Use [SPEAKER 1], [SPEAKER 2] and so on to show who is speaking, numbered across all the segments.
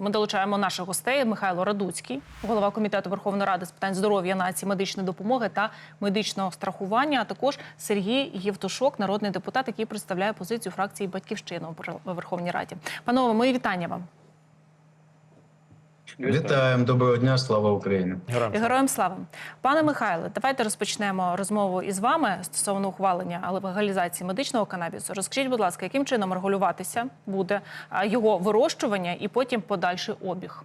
[SPEAKER 1] Ми долучаємо наших гостей Михайло Радуцький, голова комітету Верховної Ради з питань здоров'я нації, медичної допомоги та медичного страхування. А також Сергій Євтушок, народний депутат, який представляє позицію фракції Батьківщина у Верховній Раді. Панове, мої вітання вам.
[SPEAKER 2] Вітаємо, доброго дня, слава Україні.
[SPEAKER 3] Героям слава.
[SPEAKER 1] Героям слава, пане Михайле. Давайте розпочнемо розмову із вами стосовно ухвалення легалізації медичного канабісу. Розкажіть, будь ласка, яким чином регулюватися буде його вирощування і потім подальший обіг?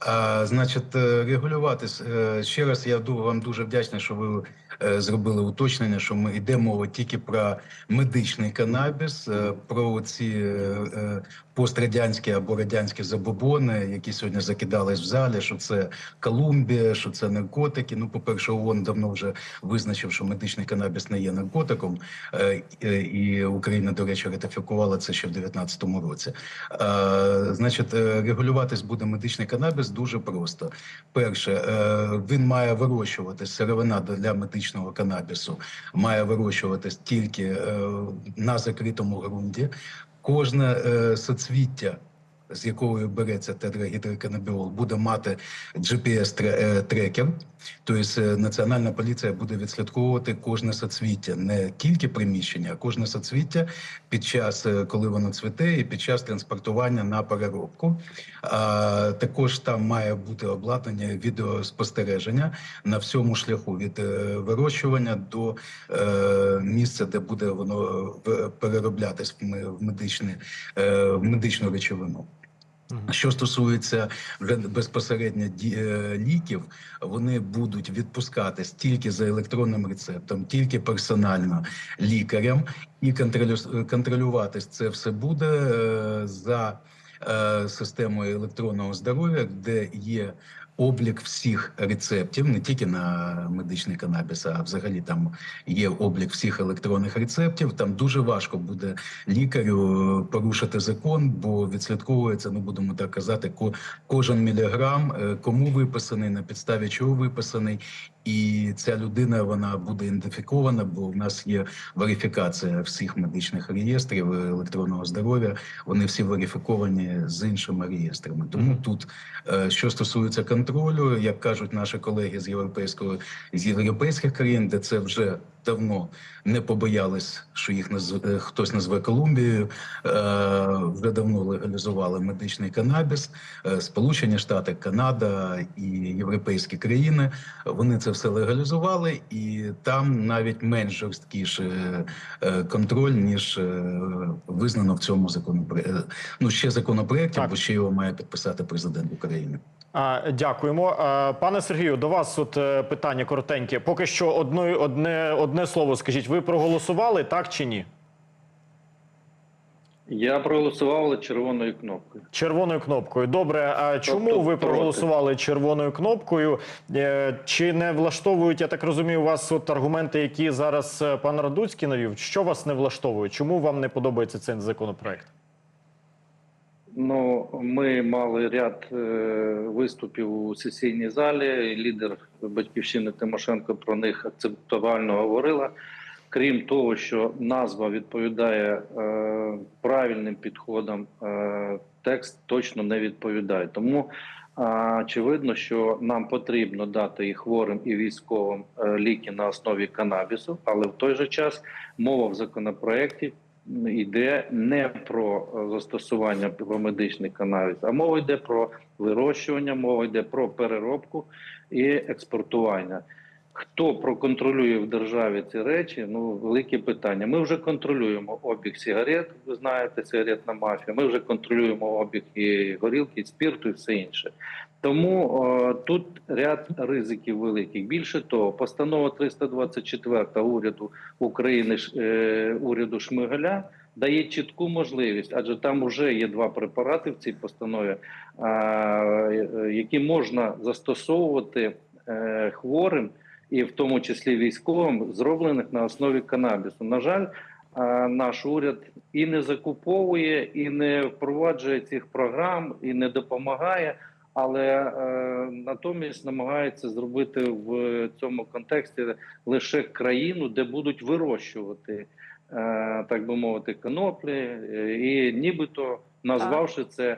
[SPEAKER 2] А, значить, е, регулюватись е, ще раз. Я ду- вам дуже вдячний, що ви е, зробили уточнення, що ми йде мова тільки про медичний канабіс, про ці пострадянські або радянські забобони, які сьогодні закидались в залі. Що це Колумбія, що це наркотики. Ну, по перше, ООН давно вже визначив, що медичний канабіс не є наркотиком, е, е, і Україна, до речі, ратифікувала це ще в 2019 році. Е, Значить, регулюватись буде медичний канабіс дуже просто. Перше, він має вирощуватись сировина для медичного канабісу, має вирощуватись тільки на закритому ґрунті. Кожне е, соцвіття. З якого береться тетрагідроканабіол, буде мати GPS-трекер, тобто національна поліція буде відслідковувати кожне соцвіття, не тільки приміщення, а кожне соцвіття під час, е, коли воно цвіте, і під час транспортування на переробку. А, також там має бути обладнання відеоспостереження на всьому шляху від е, вирощування до місця, де буде воно перероблятись в медичну речовину. Що стосується вже безпосередньо е, ліків, вони будуть відпускатись тільки за електронним рецептом, тільки персонально лікарям, і контролю- контролюватись це все буде е, за е, системою електронного здоров'я, де є облік всіх рецептів, не тільки на медичний канабіс, а взагалі там є облік всіх електронних рецептів. Там дуже важко буде лікарю порушити закон, бо відслідковується, ну будемо так казати, ко- кожен міліграм, е, кому виписаний, на підставі чого виписаний, і ця людина вона буде ідентифікована, бо в нас є верифікація всіх медичних реєстрів електронного здоров'я. Вони всі верифіковані з іншими реєстрами. Тому тут, е, що стосується контролю, як кажуть наші колеги з європейського з європейських країн, де це вже давно не побоялись, що їх назв... е, хтось назве Колумбією. Е, вже давно легалізували медичний канабіс. Е, Сполучені Штати, Канада і європейські країни. Вони це все легалізували, і там навіть менш жорсткіше е, контроль ніж е, визнано в цьому законопроекті. Ну ще законопроекті, бо ще його має підписати президент України.
[SPEAKER 3] Дякуємо, пане Сергію. До вас от е, питання коротеньке. Поки що одне, одне, одне слово скажіть. Ви проголосували так чи ні?
[SPEAKER 4] Я проголосував червоною кнопкою.
[SPEAKER 3] Червоною кнопкою. Добре. А чому
[SPEAKER 4] Тобто
[SPEAKER 3] ви
[SPEAKER 4] проти.
[SPEAKER 3] проголосували червоною кнопкою? Е, Чи не влаштовують, я так розумію, у вас от аргументи, які зараз е, пан Радуцький навів? Що вас не влаштовує? Чому вам не подобається цей законопроект?
[SPEAKER 4] Ну, ми мали ряд е, виступів у сесійній залі. Лідер батьківщини Тимошенко про них акцептувально говорила. Крім того, що назва відповідає е, правильним підходам, е, текст точно не відповідає. Тому е, очевидно, що нам потрібно дати і хворим, і військовим е, ліки на основі канабісу, але в той же час мова в законопроекті йде не про е, застосування про медичний канабіс, а мова йде про вирощування, мова йде про переробку і експортування. Хто проконтролює в державі ці речі? Ну велике питання. Ми вже контролюємо обіг сигарет. Ви знаєте, сигаретна мафія. Ми вже контролюємо обіг і горілки, і спірту, і все інше. Тому е, тут ряд ризиків великих. Більше того, постанова 324 уряду України е, уряду Шмигаля дає чітку можливість, адже там вже є два препарати в цій постанові, е, е, які можна застосовувати е, хворим, і в тому числі військовим, зроблених на основі канабісу. На жаль, наш уряд і не закуповує, і не впроваджує цих програм, і не допомагає. Але е, натомість намагається зробити в цьому контексті лише країну, де будуть вирощувати, е, так би мовити, коноплі, е, і нібито назвавши це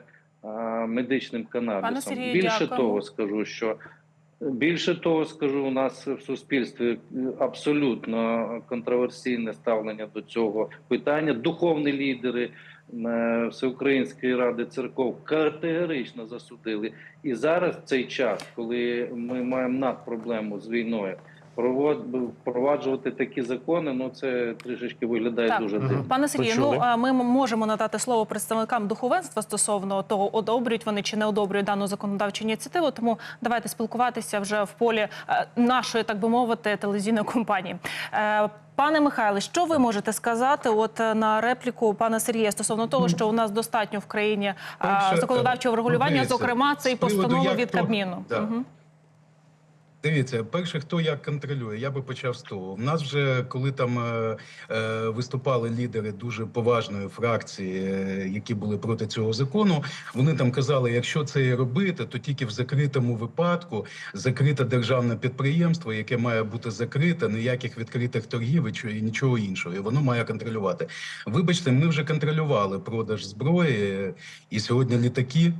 [SPEAKER 4] медичним канабісом. Більше того, скажу, що більше того, скажу, у нас в суспільстві абсолютно контроверсійне ставлення до цього питання. Духовні лідери е, Всеукраїнської ради церков категорично засудили. І зараз цей час, коли ми маємо надпроблему з війною, впроваджувати такі закони, ну це трішечки виглядає
[SPEAKER 1] Так.
[SPEAKER 4] дуже дивно.
[SPEAKER 1] Пане Сергію, ну ми можемо надати слово представникам духовенства стосовно того, одобрюють вони чи не одобрюють дану законодавчу ініціативу. Тому давайте спілкуватися вже в полі е, нашої, так би мовити, телевізійної компанії. Е, Пане Михайле, що ви можете сказати от е, на репліку пана Сергія стосовно того, що у нас достатньо в країні
[SPEAKER 2] Перше,
[SPEAKER 1] законодавчого врегулювання,
[SPEAKER 2] дивіться,
[SPEAKER 1] зокрема, це і
[SPEAKER 2] з
[SPEAKER 1] постанова від Кабміну.
[SPEAKER 2] Да.
[SPEAKER 1] Мгм.
[SPEAKER 2] Дивіться, перше, хто як контролює, я би почав з того. У нас вже коли там е, е, виступали лідери дуже поважної фракції, е, які були проти цього закону, вони там казали, якщо це робити, то тільки в закритому випадку закрите державне підприємство, яке має бути закрите, ніяких відкритих торгів і нічого іншого. І воно має контролювати. Вибачте, ми вже контролювали продаж зброї, і сьогодні літаки.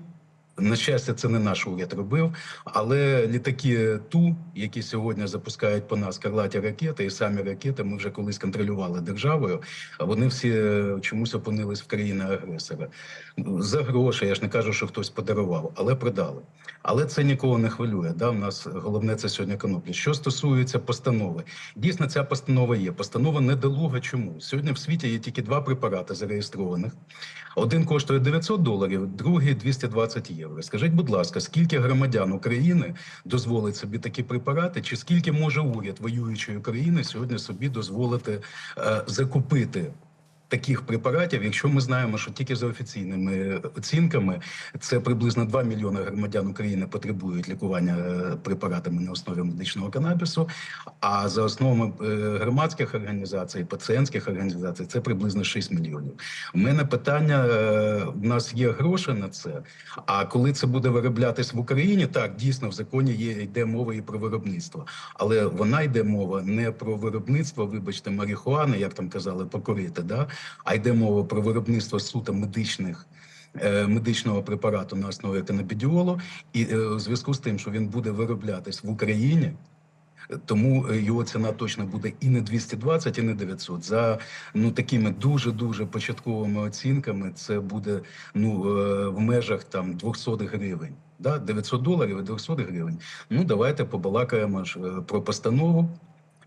[SPEAKER 2] На щастя, це не наш уряд робив, але літаки ту, які сьогодні запускають по нас крилаті ракети, і самі ракети ми вже колись контролювали державою. Вони всі е, чомусь опинились в країни агресора за гроші. Я ж не кажу, що хтось подарував, але продали. Але це нікого не хвилює. Да, в нас головне це сьогодні коноплі. Що стосується постанови, дійсно ця постанова є. Постанова недолуга. Чому сьогодні в світі є тільки два препарати зареєстрованих. Один коштує 900 доларів, другий 220 євро. Скажіть, будь ласка, скільки громадян України дозволить собі такі препарати, чи скільки може уряд воюючої країни сьогодні собі дозволити е, закупити? Таких препаратів, якщо ми знаємо, що тільки за офіційними оцінками це приблизно 2 мільйони громадян України потребують лікування е, препаратами на основі медичного канабісу, а за основами е, громадських організацій, пацієнтських організацій, це приблизно 6 мільйонів. У мене питання: е, в нас є гроші на це. А коли це буде вироблятись в Україні, так дійсно в законі є йде мова і про виробництво, але вона йде мова не про виробництво, вибачте, марихуани, як там казали, покорити, да а йде мова про виробництво суто медичних. е, Медичного препарату на основі канабідіолу, і е, у зв'язку з тим, що він буде вироблятись в Україні, тому е, його ціна точно буде і не 220, і не 900. За ну такими дуже дуже початковими оцінками, це буде ну е, в межах там 200 гривень. Да, 900 доларів і 200 гривень. Ну давайте побалакаємо ж е, про постанову.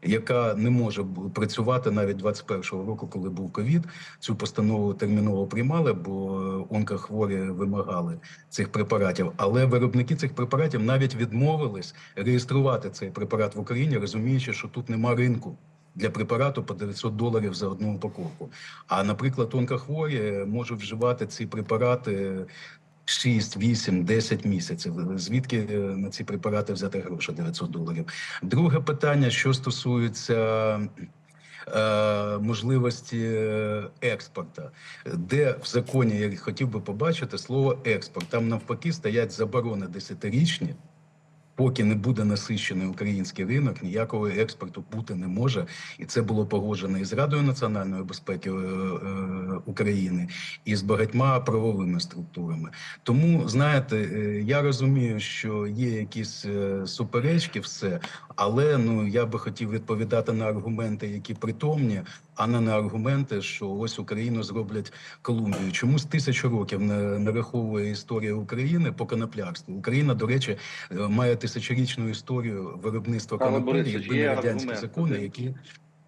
[SPEAKER 2] Яка не може працювати навіть 21-го року, коли був ковід. Цю постанову терміново приймали, бо е, онкохворі вимагали цих препаратів. Але виробники цих препаратів навіть відмовились реєструвати цей препарат в Україні, розуміючи, що тут нема ринку. Для препарату по 900 доларів за одну упаковку. А, наприклад, онкохворі можуть вживати ці препарати 6, 8, 10 місяців. Звідки е, на ці препарати взяти гроші 900 доларів? Друге питання, що стосується е, можливості експорта, експорту, де в законі я хотів би побачити слово експорт. Там навпаки стоять заборони десятирічні. Поки не буде насищений український ринок, ніякого експорту бути не може, і це було погоджено із Радою національної безпеки е, е, України і з багатьма правовими структурами. Тому знаєте, е, я розумію, що є якісь е, суперечки, все, але ну я би хотів відповідати на аргументи, які притомні, а не на аргументи, що ось Україну зроблять Колумбію. Чомусь тисячу років не нараховує історія України по коноплярству. Україна, до речі, е, має тисячорічну історію виробництва коноплі, якби не радянські закони, які.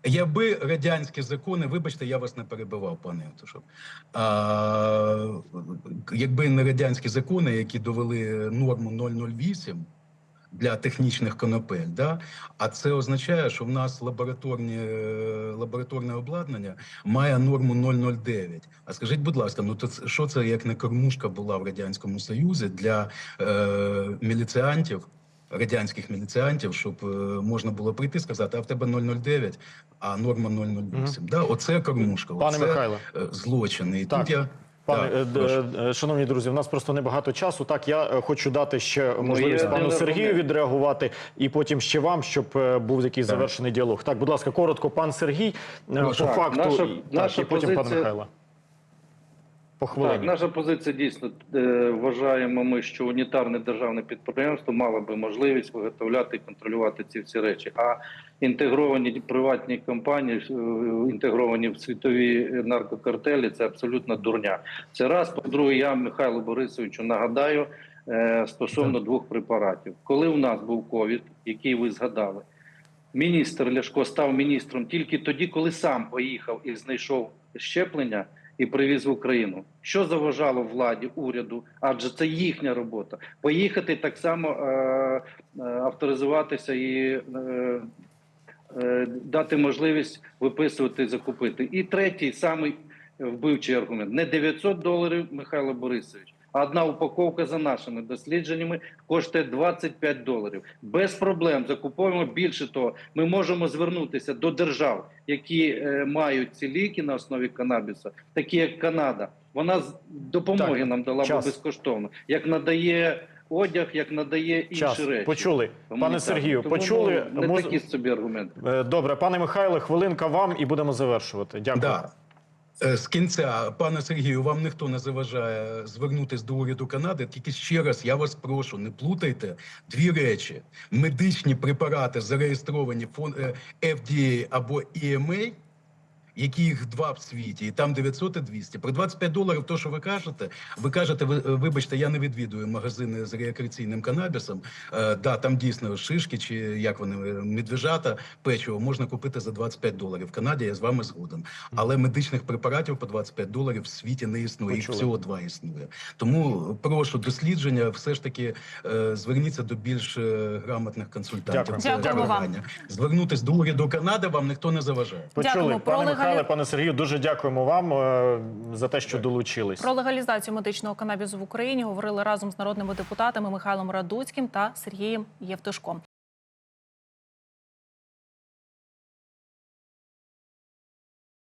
[SPEAKER 2] Якби радянські закони, вибачте, я вас не перебивав, пане Євтушок. А, якби не радянські закони, які довели норму 008 для технічних конопель, да? а це означає, що в нас лабораторні, е, лабораторне обладнання має норму 009. А скажіть, будь ласка, ну то що це як не кормушка була в Радянському Союзі для е, міліціантів? Радянських міліціантів, щоб е, можна було прийти і сказати, а в тебе 009, а норма 008. Да, оце кормушка,
[SPEAKER 3] Пане
[SPEAKER 2] оце
[SPEAKER 3] Михайло.
[SPEAKER 2] е, злочини. І
[SPEAKER 3] Так.
[SPEAKER 2] тут я
[SPEAKER 3] Пане
[SPEAKER 2] Так,
[SPEAKER 3] е,
[SPEAKER 2] прошу.
[SPEAKER 3] е, шановні друзі, у нас просто небагато часу. Так, я е, хочу дати ще можливість
[SPEAKER 4] є
[SPEAKER 3] пану Сергію відреагувати, і потім ще вам, щоб е, був якийсь
[SPEAKER 2] Так.
[SPEAKER 3] завершений діалог. Так, будь ласка, коротко, пан Сергій, е, по
[SPEAKER 4] Так,
[SPEAKER 3] факту,
[SPEAKER 4] наша-
[SPEAKER 3] і- так,
[SPEAKER 4] наша
[SPEAKER 3] і потім пан Михайло. По
[SPEAKER 4] Так, наша позиція дійсно е, вважаємо ми, що унітарне державне підприємство мало би можливість виготовляти і контролювати ці всі речі. А інтегровані приватні компанії, е, інтегровані в світові наркокартелі, це абсолютно дурня. Це раз. По-друге, я Михайлу Борисовичу нагадаю е, стосовно двох препаратів. Коли у нас був ковід, який ви згадали, міністр Ляшко став міністром тільки тоді, коли сам поїхав і знайшов щеплення і привіз в Україну. Що заважало владі, уряду? Адже це їхня робота. Поїхати так само е, е, авторизуватися і е, е, дати можливість виписувати закупити. І третій, самий вбивчий аргумент: не 900 доларів, Михайло Борисович. Одна упаковка за нашими дослідженнями коштує 25 доларів. Без проблем закуповуємо. Більше того, ми можемо звернутися до держав, які е, мають ці ліки на основі канабіса, такі як Канада. Вона з допомоги
[SPEAKER 3] Так,
[SPEAKER 4] нам дала
[SPEAKER 3] час.
[SPEAKER 4] безкоштовно, як надає одяг, як надає інші
[SPEAKER 3] Час.
[SPEAKER 4] речі.
[SPEAKER 3] Почули. Пане Сергію,
[SPEAKER 4] Тому,
[SPEAKER 3] почули.
[SPEAKER 4] ну, Не
[SPEAKER 3] Муз-
[SPEAKER 4] такі собі аргументи.
[SPEAKER 3] Е, Добре, пане Михайле, хвилинка вам і будемо завершувати. Дякую.
[SPEAKER 2] Да. Е, З кінця, пане Сергію, вам ніхто не заважає звернутися до уряду Канади. Тільки ще раз я вас прошу, не плутайте дві речі: медичні препарати, зареєстровані фон е, FDA або EMA, які їх два в світі, і там 900 і 200. Про 25 доларів, то що ви кажете, ви кажете, ви, вибачте, я не відвідую магазини з рекреаційним канабісом. Е, да, там дійсно шишки чи як вони, е, медвежата, печиво можна купити за 25 доларів. В Канаді я з вами згоден. Але медичних препаратів по 25 доларів в світі не існує. Їх всього два існує. Тому прошу дослідження, все ж таки е, зверніться до більш е, грамотних консультантів.
[SPEAKER 3] Дякую.
[SPEAKER 1] Дякуємо вам.
[SPEAKER 2] Звернутись до уряду Канади вам ніхто не заважає.
[SPEAKER 3] Почули,
[SPEAKER 1] Дякуємо. Про
[SPEAKER 3] Михайле, пане Сергію, дуже дякуємо вам е, за те, що долучились.
[SPEAKER 1] Про легалізацію медичного канабісу в Україні говорили разом з народними депутатами Михайлом Радуцьким та Сергієм Євтушком.